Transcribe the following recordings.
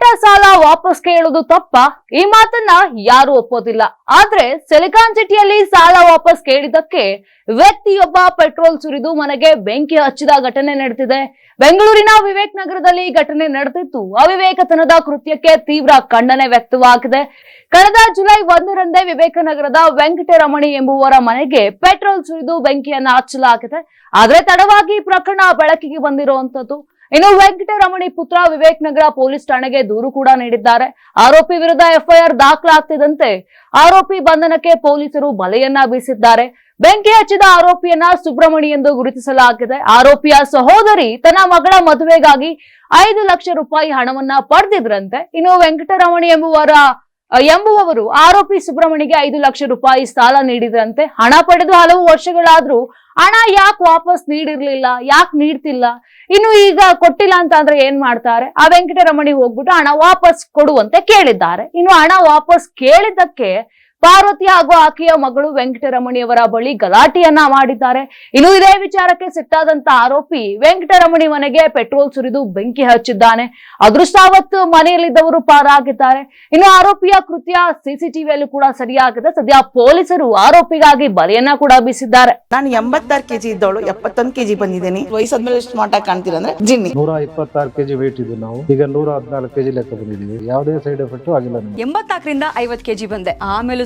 ಕೊಟ್ಟ ಸಾಲ ವಾಪಸ್ ಕೇಳುವುದು ತಪ್ಪ? ಈ ಮಾತನ್ನ ಯಾರು ಒಪ್ಪೋದಿಲ್ಲ. ಆದ್ರೆ ಸಿಲಿಕಾನ್ ಸಿಟಿಯಲ್ಲಿ ಸಾಲ ವಾಪಸ್ ಕೇಳಿದಕ್ಕೆ ವ್ಯಕ್ತಿಯೊಬ್ಬ ಪೆಟ್ರೋಲ್ ಸುರಿದು ಮನೆಗೆ ಬೆಂಕಿ ಹಚ್ಚಿದ ಘಟನೆ ನಡೆದಿದೆ. ಬೆಂಗಳೂರಿನ ವಿವೇಕ್ ನಗರದಲ್ಲಿ ಘಟನೆ ನಡೆದಿತ್ತು ಅವಿವೇಕತನದ ಕೃತ್ಯಕ್ಕೆ ತೀವ್ರ ಖಂಡನೆ ವ್ಯಕ್ತವಾಗಿದೆ. ಕಳೆದ ಜುಲೈ ಒಂದರಂದೇ ವಿವೇಕನಗರದ ವೆಂಕಟರಮಣಿ ಎಂಬುವರ ಮನೆಗೆ ಪೆಟ್ರೋಲ್ ಸುರಿದು ಬೆಂಕಿಯನ್ನ ಹಚ್ಚಲಾಗಿದೆ. ಆದ್ರೆ ತಡವಾಗಿ ಪ್ರಕರಣ ಬೆಳಕಿಗೆ ಬಂದಿರುವಂತದ್ದು ಇನ್ನು ವೆಂಕಟರಮಣಿ ಪುತ್ರ ವಿವೇಕ್ ನಗರ ಪೊಲೀಸ್ ಠಾಣೆಗೆ ದೂರು ಕೂಡ ನೀಡಿದ್ದಾರೆ. ಆರೋಪಿ ವಿರುದ್ಧ ಎಫ್ಐಆರ್ ದಾಖಲಾಗ್ತಿದ್ದಂತೆ ಆರೋಪಿ ಬಂಧನಕ್ಕೆ ಪೊಲೀಸರು ಬಲೆಯನ್ನ ಬೀಸಿದ್ದಾರೆ. ಬೆಂಕಿ ಹಚ್ಚಿದ ಆರೋಪಿಯನ್ನ ಸುಬ್ರಹ್ಮಣಿ ಎಂದು ಗುರುತಿಸಲಾಗಿದೆ. ಆರೋಪಿಯ ಸಹೋದರಿ ತನ್ನ ಮಗಳ ಮದುವೆಗಾಗಿ ಐದು ಲಕ್ಷ ರೂಪಾಯಿ ಹಣವನ್ನ ಪಡೆದಿದ್ರಂತೆ. ಇನ್ನು ವೆಂಕಟರಮಣಿ ಎಂಬುವರ ಎಂಬುವವರು ಆರೋಪಿ ಸುಬ್ರಮಣಿಗೆ ಐದು ಲಕ್ಷ ರೂಪಾಯಿ ಸಾಲ ನೀಡಿದ್ರಂತೆ. ಹಣ ಪಡೆದು ಹಲವು ವರ್ಷಗಳಾದ್ರೂ ಹಣ ಯಾಕೆ ವಾಪಸ್ ನೀಡಿರ್ಲಿಲ್ಲ, ಯಾಕೆ ನೀಡ್ತಿಲ್ಲ? ಇನ್ನು ಈಗ ಕೊಟ್ಟಿಲ್ಲ ಅಂತ ಅಂದ್ರೆ ಏನ್ ಮಾಡ್ತಾರೆ? ಆ ವೆಂಕಟರಮಣಿ ಹೋಗ್ಬಿಟ್ಟು ಹಣ ವಾಪಸ್ ಕೊಡುವಂತೆ ಕೇಳಿದ್ದಾರೆ. ಇನ್ನು ಹಣ ವಾಪಸ್ ಕೇಳಿದ್ದಕ್ಕೆ ಪಾರ್ವತಿ ಹಾಗೂ ಆಕೆಯ ಮಗಳು ವೆಂಕಟರಮಣಿಯವರ ಬಳಿ ಗಲಾಟೆಯನ್ನ ಮಾಡಿದ್ದಾರೆ. ಇನ್ನು ಇದೇ ವಿಚಾರಕ್ಕೆ ಸಿಟ್ಟಾದಂತ ಆರೋಪಿ ವೆಂಕಟರಮಣಿ ಮನೆಗೆ ಪೆಟ್ರೋಲ್ ಸುರಿದು ಬೆಂಕಿ ಹಚ್ಚಿದ್ದಾನೆ. ಅದೃಷ್ಟಾವತ್ತು ಮನೆಯಲ್ಲಿದ್ದವರು ಪಾರಾಗಿದ್ದಾರೆ. ಇನ್ನು ಆರೋಪಿಯ ಕೃತ್ಯ ಸಿಸಿಟಿವಿಯಲ್ಲೂ ಕೂಡ ಸರಿಯಾಗಿದೆ. ಸದ್ಯ ಪೊಲೀಸರು ಆರೋಪಿಗಾಗಿ ಬಲೆಯನ್ನ ಕೂಡ ಬೀಸಿದ್ದಾರೆ. ನಾನು ಎಂಬತ್ತಾರು ಕೆಜಿ ಇದ್ದವಳು ಎಪ್ಪತ್ತೊಂದು ಕೆಜಿ ಬಂದಿದ್ದೀನಿ. ವಯಸ್ಸಾದ್ಮೇಲೆ ಸ್ಮಾರ್ಟ್ ಆಗಿ ಕಾಣ್ತೀರಾ ಅಂದ್ರೆ ಜಿನ್ನಿ. ನೂರ ಇಪ್ಪತ್ತಾರು ಕೆಜಿ ವೇಟ್ ಇದ್ದು ನಾವು. ಈಗ ನೂರ ಹದಿನಾಲ್ಕು ಕೆಜಿ ಲೆಕ್ಕ ಬಂದಿದ್ದೀವಿ. ಯಾವುದೇ ಸೈಡ್ ಎಫೆಕ್ಟ್ ಆಗಿಲ್ಲ ಎಂಬತ್ನಾಲ್ಕರಿಂದ ಐವತ್ ಕೆಜಿ ಬಂದೆ. ಆಮೇಲೂ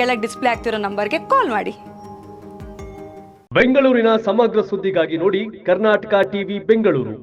ಕೆಳಗೆ ಡಿಸ್ಪ್ಲೇ ಆಗ್ತಿರೋ ನಂಬರ್ಗೆ ಕಾಲ್ ಮಾಡಿ. ಬೆಂಗಳೂರಿನ ಸಮಗ್ರ ಸುದ್ದಿಗಾಗಿ ನೋಡಿ ಕರ್ನಾಟಕ ಟಿವಿ ಬೆಂಗಳೂರು.